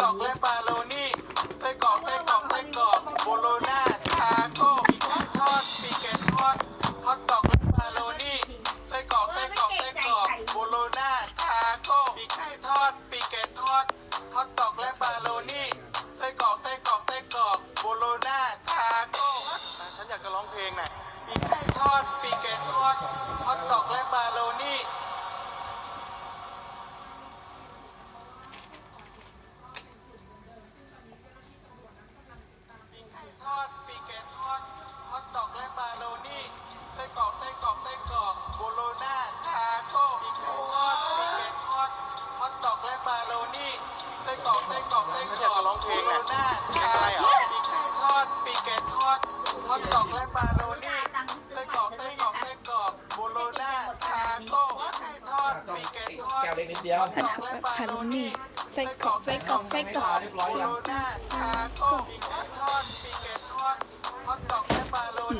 ฮอ กรอกไส้กรอกไส้กรอกโบโลน่าทาโก้ปีกไก่ทอดปีกเกตทอดฮอทดอกและบาโลนี่ไส้กรอกไส้กรอกไส้กรอกโบโลน่าทาโก้ไก่ทอดต้องปีกเกตทอดแก้วเล็กนิดเดียวผัดแบบคาร์โบนี่ไส้กรอกไส้กรอกไส้กรอกเรียบร้อยยัง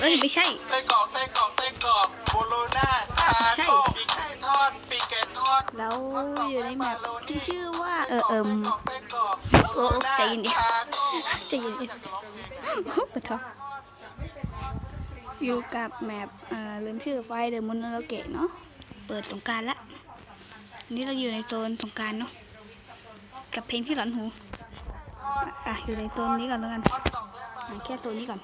เอ้ยไม่ใช่ ไส้กรอกไส้กรอกไส้กรอกโบโลน่าทาโก้ปีกไก่ทอดปีกเกตทอดแล้วอยู่ในแมปที่ชื่อว่าเออเอิมไส้กรอกโอ้ใจเย็นดิทาโก้ใจเย็นดิโอ้ปะทออยู่กับแมปอ่าลืมชื่อไฟเดอะมุนโลเกะเนาะเปิดสงกรารละอันนี้เราอยู่ในโซนสงกรารเนาะกับเพลงที่หลอนหูอะอยู่ในโซนนี้ก่อนแล้วกันอะแค่โซนนี้ก่อน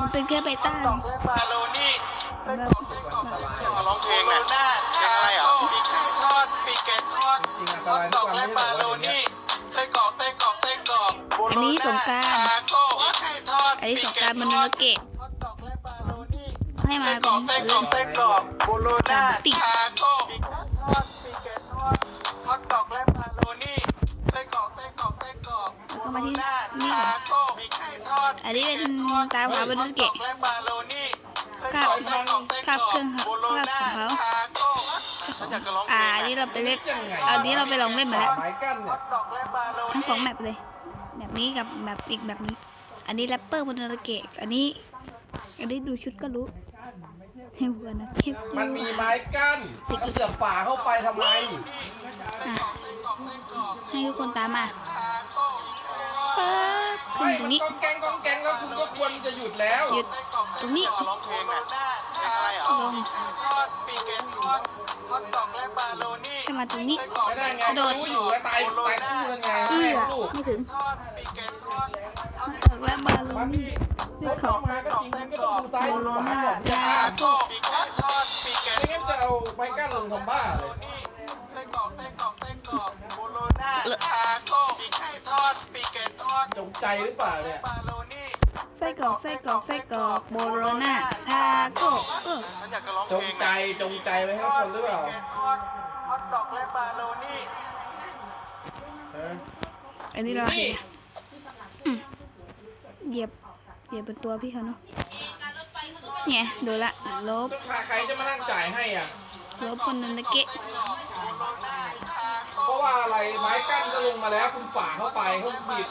มันเป็นแค่เบต้าดอกและบาโลนี่ไส้กรอกไส้กรอกไส้กรอกร้องเพลงน่ะเพลงอะไรอะปีกไก่ทอดปีกเกตทอดจริงอันตฮอราทยดทุอกวันและไม่ได้บาบอกโลว่าอย่างเงี้ยนี่ไส้กรอกไส้กรอกไส้กรอกโบโลอันนี้สงกรานต์ทาโก้ไก่ทอดอันนี้สงกรารมุนโลเกะฮอทดอกและบาโลนี่ให้มาไส้กรเป็อนกไส้กรอกไส้กรอกโบโลน่าทาโก้ปีกไก่ทอดปีกเกตทอดฮอทดอกและบาโลนี่ไส้กรอก แล้วก็มาที่โบโลน่านี่ก่อทานโก้ปีกไก่ทอดอันนี้เป็นตาขาบนโลเกะและบาโลนี่คาบคาบเครื่องครับคาบของเขาอ่าอันนี้เราไปเล่นอันนี้เราไปลองเล่นมาแล้วทั้งสองแมปเลยแบบนี้กับแบบอีกแบบนี้ อันนี้แรปเปอร์บนโลเกะอันนี้ อันนี้ดูชุดก็รู้ให้วัวนะคลิปมันมีไม้กั้นก็เสือกป่าเข้าไปทำไมให้ทุกคนตามมา ปั๊บขึ้ไม่นตรมังนนี้ กองแกงกองแกงแล้วคุณก็ควรจะหยุดแล้วหยุดตรงนี้ร้องเพลงอะเพลงอะไรอะลงทอดปีกเกตทอดฮอตดอกและบาโลนี่ให้มาตรงนี้ ไม่ได้ไงกระโดด รู้อยู่แล้วตายตายคู่แล้วไงเอื้แม่อลูกไม่ถึงทอดปีกเกตทอดตกแล้วบาลูนี่ด้วยเข้าเขามาก็จริงมันก็ต้องดูซ้ายดูขวาก่อนทาโก้ปีกเกตทอดปีกเกตไม่งั้นจะเอาไม้กั้นลงทำบ้าเลยไส้กร อกไส้กรอกไส้กรอกโบโลน่าทาโก้ปีกไก่ทอดปีกเกตทอดจงใจหรือเปล่าเนี่ยบาโลนี่ไส้กรอกไส้กรอกไส้กรอกโบโลนาทาโก้เออฉันอยากจะร้องจเพงลงใจจงใจไว้ให้คนหรือเปล่าทอดฮอตดอกและบาโลนี่เอออันนี้เรานี่อืมเหยียบเหยียบบนตัวพี่เขาเนาะเนี่ยดูละลบก็ใครจะมานั่งจ่ายให้อะลบคนนันตะเกะเพราะว่า อะไรไม้กั้นก็ลงมาแล้ว คุณฝ่าเข้าไปเขาบีบ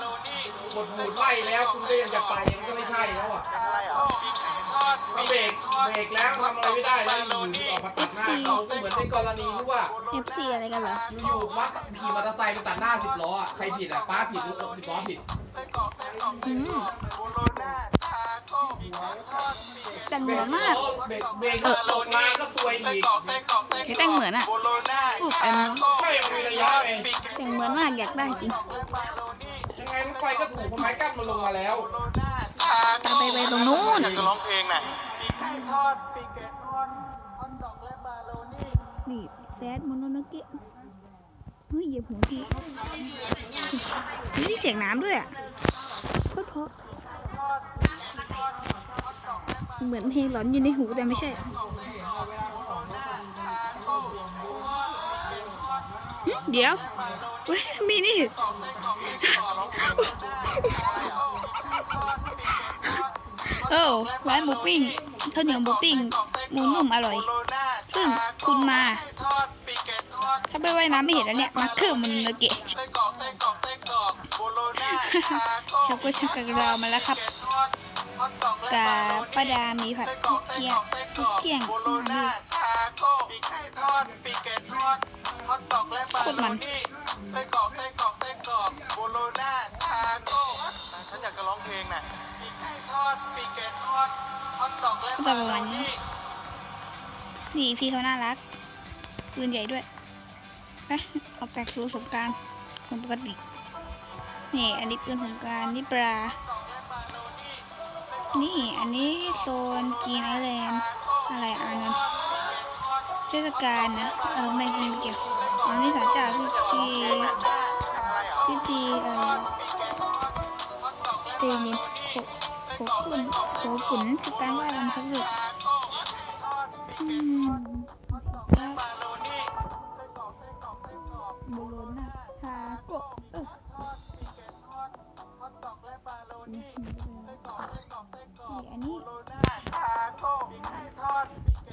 กดหมุดไล่แล้ว คุณก็ยังจะไปมันก็ไม่ใช่แล้วอะถ้าเบรกเบรกแล้วทำอะไรไม่ได้แล้วอยู่ๆออกมาตัดหน้าเขาก็เหมือนในกรณีที่ว่าเอฟซีอะไรกันเหรออยู่ๆมาขี่มอเตอร์ไซค์ไปตัดหน้าสิบล้ออะใครผิดอะป้าผิดหรือสิบล้อผิดอืม แต่งเหเบรมือกนมากเบรกเบรกตกมาก็ซวยอีกให้แต่งเหมือนอะอุ๊บแอมใช่มันมีระยะไงแต่งเหมือนมากอยากได้จริงยังไงรถไฟก็ถูกเพราะไม้กั้นมันลงมาแล้วตามไปไปตรงนู้นอยากจะร้องเพลงน่ะปีกไก่ทอดปีกเกตทอดฮอตดอกและบาโลนี่นี่แซดโมโนโนเกะเฮ้ยเหยียบหัวพี่ไม่ได้เสียงน้ำด้วยอะโคตรเพราะ เหมือนเพลงหลอนอยู่ในหูแต่ไม่ใช่เดี๋ยวเว้ยมีนี่เออร้านหมูปิ้งข้าวเหนียวหมูปิ้งหมูนุ่มอร่อย ซึ่งคุณมา ถ้าไปว่ายน้ำไม่เห็นแล้วเนี่ยมาคือมันเกะไส้กรอกไส้กรอกไส้กรอกโบโลน่าทาโก้ชักก็ชักกระรามาแล้วครับ กและกับป้าดามีผัดไส้กรกุอกเกียงอกไส้กรกุอกเกียงมาดูน่าทาโก้ปีกไก่ทอดปีกอกและบาโลนี่ไส้กรอกไส้กรอกไส้กรอกโบโลนาทาโก้ฉันอยากจะร้องเพลงน่ะปีกไก่ทอดปีกไก่ทอดฮอทดอกและบาโลนี่นี่พี่เขาน่ารักปืนใหญ่ด้วยไปออกจากสู่สงการคนปกตินี่อันนี้ปืนสงการนี่ปลา นี่อันนี้โซนกีนไอแลนด์อะไรอันนั้นเทศกาลนะ เออไม่ไม่เกี่ยวอันนี้สารจากพิธีพิธีเอ่อเตนินโขโขกุนโขกุนคือการไหว้วันพระฤกษ์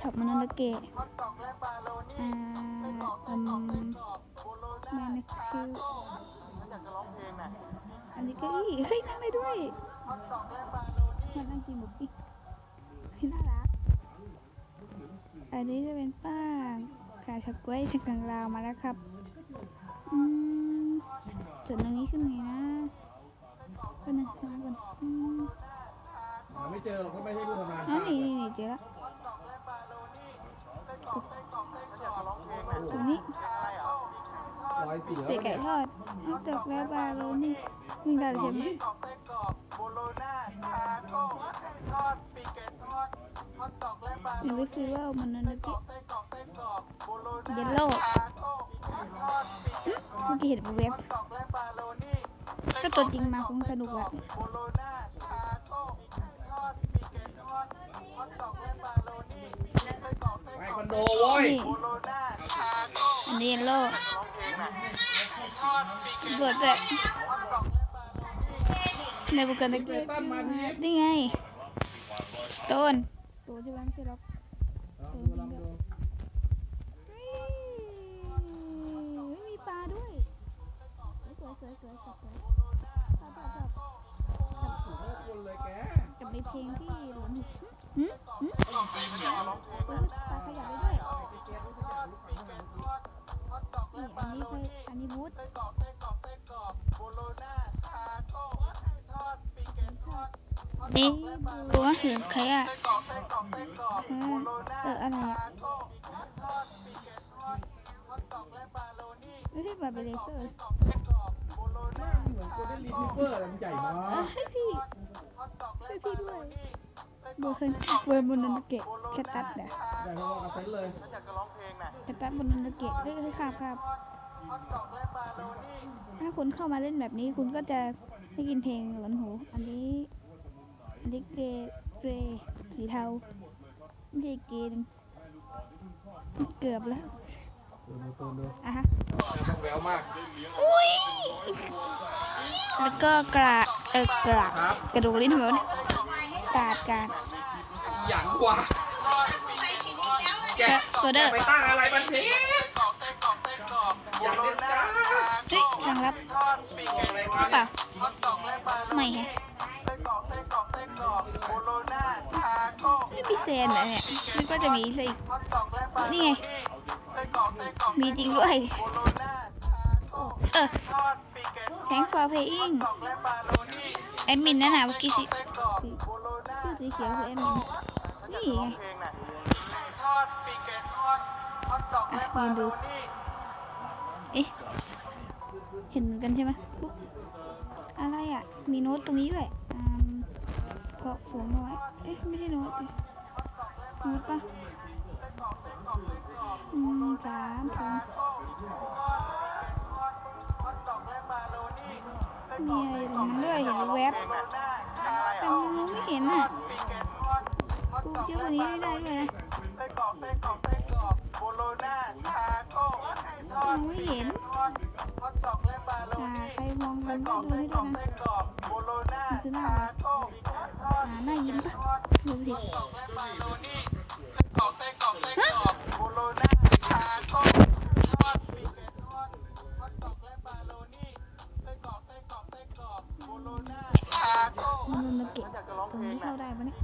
ช็อปมันนาเกะอ่าอืมแมนคิวอันนี้ก็อีเฮ้ยนั่งได้ด้วยมันนั่งกินหมูปิ้งเฮ้ยน่ารักอันนี้จะเป็นป้าขายเฉาก๊วยจากกังลาวมาแล้วครับอืมส่วนตรงนี้ขึ้นไงนะก็นึงมาก่อนอืมหาไม่เจอหรอกก็ไม่ใช่ผู้ทำงานอ๋อนี่นี่นี่เจอแล้ว รอยเสือเตะไก่ทอดนอกจากแล้วบาโลนี่มีได้ใช่ไหมหรือซื้อว่ามันนั่นนะพี่เยลโล่เมื่อกี้เห็นเว็บถ้าตัวจริงมาคงสนุกอะไปคอนโดโว้ยนี่อันนี้ เยลโล่เกิดแต่ในบุกันตะเกียบนี่ไงต้นตัวใช่ไหมไม่ใช่หรอกลองเฮ้ยมีปลาด้วยสวยสวยสวยสวยสวยชอบชอบชอบจับเพลงที่หลนหึหึป อันนี้ไปอันนี้บูธนี่ดูว่าถือใครอะเอออะไรอะไม่ใช่ปลาเบลเซอร์เหมือนโกลเด้นรีทรีเวอร์มันใหญ่มากให้พี่ให้พี่ด้วยเบอร์เบอร์บนนันเกะแคตตัสเนี่ยใหญ่พอๆกับเซนเลยแคตตัสบนนันเกะเฮ้ยครับครับ ถ้าคุณเข้ามาเล่นแบบนี้คุณก็จะได้ยินเพลงหลอนหู อันนี้อันนี้เกย์เกรย์สีเทาไม่ใช่เกย์เกือบแล้วดูดูตัวดูอะฮะต้องแววมาก อุ้ย แล้วก็กระเออกระกระดูกลิ้นทำไมวะเนี่ยกาดกาดอย่างกว่าแกโซเดอร์ไปตั้งอะไรบันเท อยากเล่นจ้าเฮ้ยรางรับอะไรหมารือเปเนี่ล่ายไม่แฮะไม่มีเซนเหรอเนี่ยมันก็จะมีสินี่ไง มีจริงด้วย เออแทงฟอร์เพย์อิงแอดมินนั่นน่ะเมื่อกี้สิชื่อสีเขียวคือแอดมินนี่ไงอะยืนดูเอ๊ะ เห็นเหมือนกันใช่ไหมปุ๊บอะไรอะ มีโน้ตตรงนี้ด้วยอืมเพาะฝูงน้อยเอ๊ะไม่ใช่โน้ตดิโน้ตปะอืมสามถุงมีอะไรอยู่ตรงนั้นด้วยเห็นแวบแต่มันมองไม่เห็นอะกูเชื่อวันนี้ไม่ได้ด้วยนะมองไม่เห็นาใครมองกันก็ดูให้ด้วยนะคือหน้าอะไรอ่าหน้ายิ้มปะดูสิมันมันเก็บตรงนี้เข้าได้ปะเนี่ย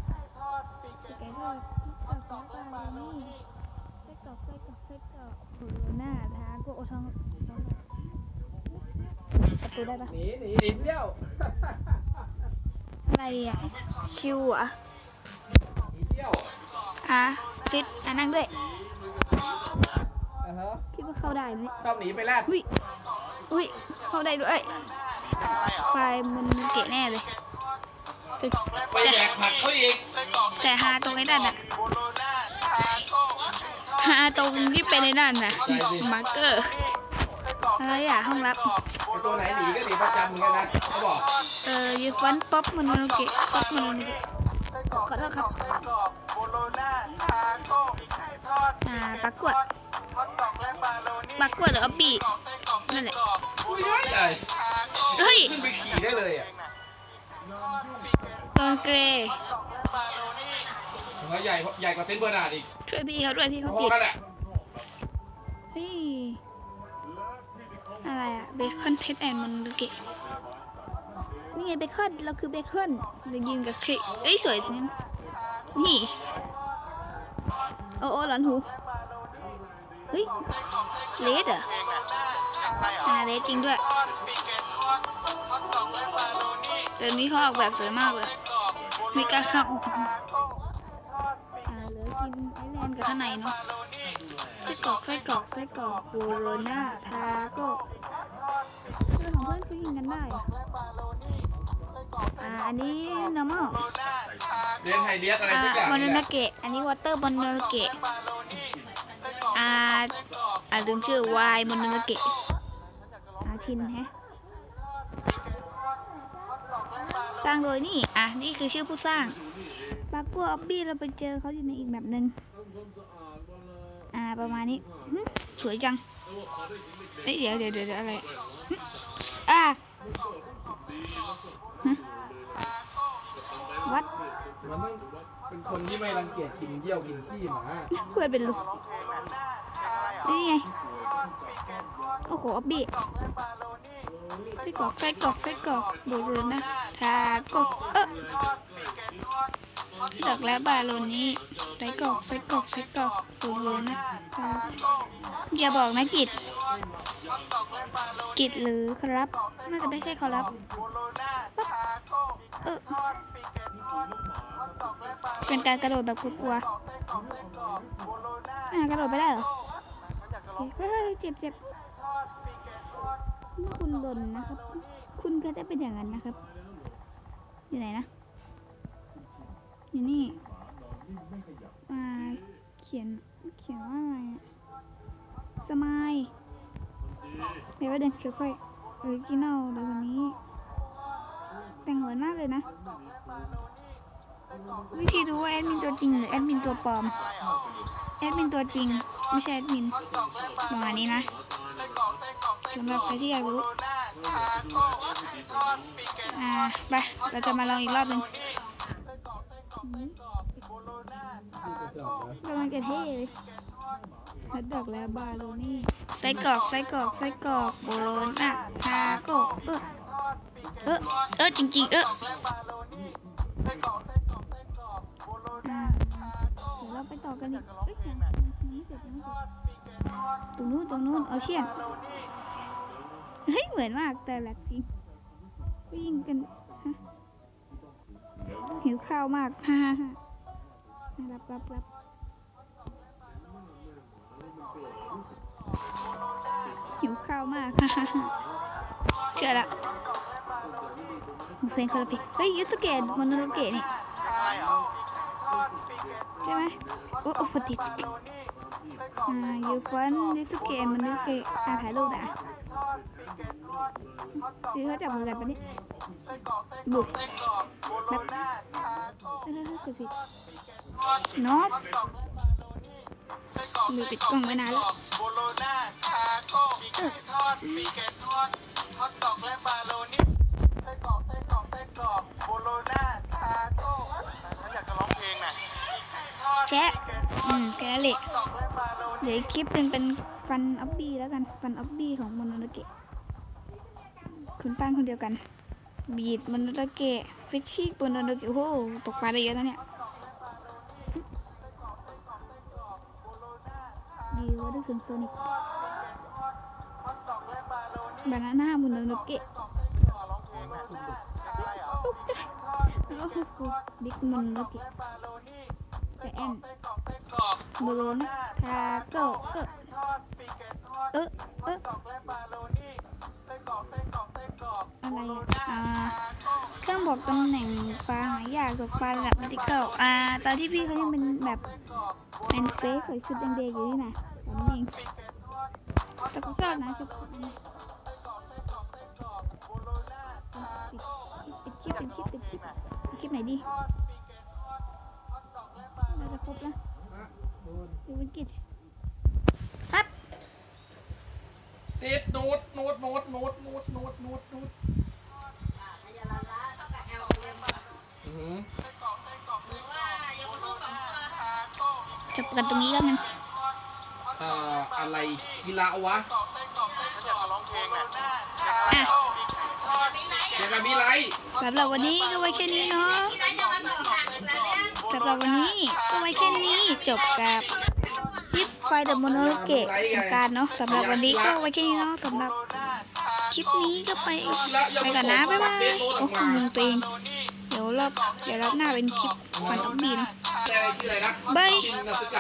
สแกนทอดทอดซอสปลานี่ไส้กรอกไส้กรอกไส้กรอกโคโรนาทาโกโอทอง ทองประตูได้ปะหนีหนีหนีเที่ยวอะไรอะ คิวอะหนีเที่ยวอะซิดอะนั่งด้วย อ่าฮะคิดว่าเข้าได้ไหมเนี่ยชอบหนีไปแลดอุ้ยอุ้ยเข้าได้ด้วยไฟมันเกะแน่เลยแต่ไปแดกผักเขาอีกแต่หาตรงไอ้นั่นอะหาตรงที่เป็นไอ้นั่นน่ะมาร์เกอร์ อะไรอะห้องรับ ตัวไหนหนีก็หนีประจำเหมือนกันนะเขาบอกเออยูฟันป๊อปมันโนเกะป๊อปมันขอโทษครับอ่าปักกวดปักกวดหรืออัปปี้นั่นแหละอุ้ยใหญ่เฮ้ยขึ้นไปขี่ได้เลยอะตัวเกรย์ใหญ่ใหญ่กว่าเซนเบอร์นาดอีกช่วยพี่เขาด้วยพี่เขาพอติดกันแหละ อะไรอะเบคอนเพชรแอนด์มันเกะนี่ไงเบคอนเราคือเบคอนเรายืนกับเคเอ้ยสวยจังนี่โอ้โอ้หลอนหูเฮ้ยเลดเหรออ่าเลดจริงด้วยแต่นี้เขาออกแบบสวยมากเลยไม่กล้าเข้าอ่าเหลือกินไอแลนด์กับข้างในเนาะไส้กรอกไส้กรอกไส้กรอกโบโรนาทาโก้ เรื่องของเพื่อนผู้หญิงกันได้อะอ่าอันนี้ normal เรียนไฮเดียสอะไรอ่าสักอย่างบอนนี่นาแหละเกะอันนี้วอเตอร์บอนนาเกะอ่าอ่าลืมชื่อวายบอนนาเกะอ่าทินแฮะสร้างโดยนี่อะนี่คือชื่อผู้สร้างปากัวออบบี้เราไปเจอเขาอยู่ในอีกแบบหนึ่งอ่าประมาณนี้หึสวยจังเอ้ยเดี๋ยวเดี๋ยวเดี๋ยวเดี๋ยวอะไรหึ อ่าฮะวัดมันต้องเป็นคนที่ไม่รังเกียจกินเยี่ยวกินขี้หมาควรเป็นลูกนี่ไง โอ้โหออบบี้ไส้กรอกไส้กรอกไส้กรอกดูดูนะทาโกเออ ดอกแล้วบาโลนี่ไส้กรอกไส้กรอกไส้กรอกดูดูนะอย่าบอกนะกิจกิจหรือครับน่าจะไม่ใช่ครับเออเป็นการกระโดดแบบกลัวๆอ่ากระโดดไปได้เหรอเฮ้ยเจ็บเจ็บนี่คุณหล่นนะครับ คุณก็จะเป็นอย่างนั้นนะครับ อยู่ไหนนะ อยู่นี่อ่าเขียนเขียนว่าอะไรสมายเดี๋ยวเดินค่อยๆออริจินอลเดี๋ยววันนี้ แต่งเหมือนมากเลยนะ วิธีรู้ว่าแอดมินตัวจริงหรือแอดมินตัวปลอม แอดมินตัวจริง ไม่ใช่แอดมินประมาณนี้นะสำหรับใครที่อยากรู้ อ่า ไป เราจะมาลองอีกรอบหนึ่ง กำลังจะเท่เลยฮัดดอกแล้วบาโลนี่ไส้กรอกไส้กรอกไส้กรอกโบโลน่าทาโกเออเออเออจริงๆเออเราไปต่อกันอีกเอ้ยยังยังไม่เสร็จยังไม่เสร็จตรงนู้นตรงนู้นเอาเชียนเฮ้ยเหมือนมากแต่แหลกจริงก็ยิงกันฮะ หิวข้าวมากฮ่าฮ่ารับรับรับหิวข้าวมากฮ่าฮ่าฮ่าเชื่อละเพลงคาราเพลเฮ้ยยูสเกตมอนโนเกะนี่ใช่ไหมโอ้โอ้พอดีอ่ายูฟันยูสเกตมอนโนเกะอ่าถ่ายรูปนะคือเขาจับมือกันปะนี่บุก แบบเฮ้ยเฮ้ยเฮ้ยกดผิดนอบมือปิดกล้องไว้นานแล้วโบโลนาทาโก้ปีกไก่ทอดทอดตอกและบาโลนี่ไส้กรอกไส้กรอกไส้กรอกโบโลนาทาโกฉันอยากจะร้องเพลงน่ะแชะอืมแกเละเดี๋ยวคลิปหนึ่งเป็นฟันออบบี้แล้วกัน ฟันออบบี้ของมอนโนเกะคุณสร้างคนเดียวกัน บีดมอนโนโลเกะฟิชชี่บนโดนโดกิโอ้โหตกปลาได้เยอะนะเนี่ยดีว่าได้ถึงโซนิกบานาน่าบนโดนโดเกะตกใจแล้วก็บิ๊กมันโดเกะแต่แอนบโลนทาโก้เออเออ อะไรอ่าเครื่องบอกตำแหน่งปลาหายากตกปลาระดับมิติเกิลอ่าตอนที่พี่เขายังเป็นแบบเป็นเฟซใส่ชุดแดงๆอยู่นี่นะแบบนี้เองแต่ก็ชอบนะชุดปิดคลิปปิดคลิปปิดคลิปคลิปไหนดีน่าจะครบแล้วดูวิกิจครับ ติดนูดนูดนูดนูดนูดนูดนูดนูดอื้อหือจบกันตรงนี้แล้วกันเอ่ออะไรกีฬาวะอะยังไงมีไรสำหรับวันนี้ก็ไว้แค่นี้เนาะสำหรับวันนี้ก็ไว้แค่นี้จบกับคลิป ไฟเดอะโมโนเกะของการเนาะสำหรับวันนี้ก็ไว้แค่นี้เนาะสำหรับคลิปนี้ก็ไปไปก่อนนะบ๊ายบายโอ้โหงงตัวเองเดี๋ยวรอบเดี๋ยวรอบหน้าเป็นคลิปฟันออฟบีเนาะอะไรชื่ออะไรนะบายชินนาสกะ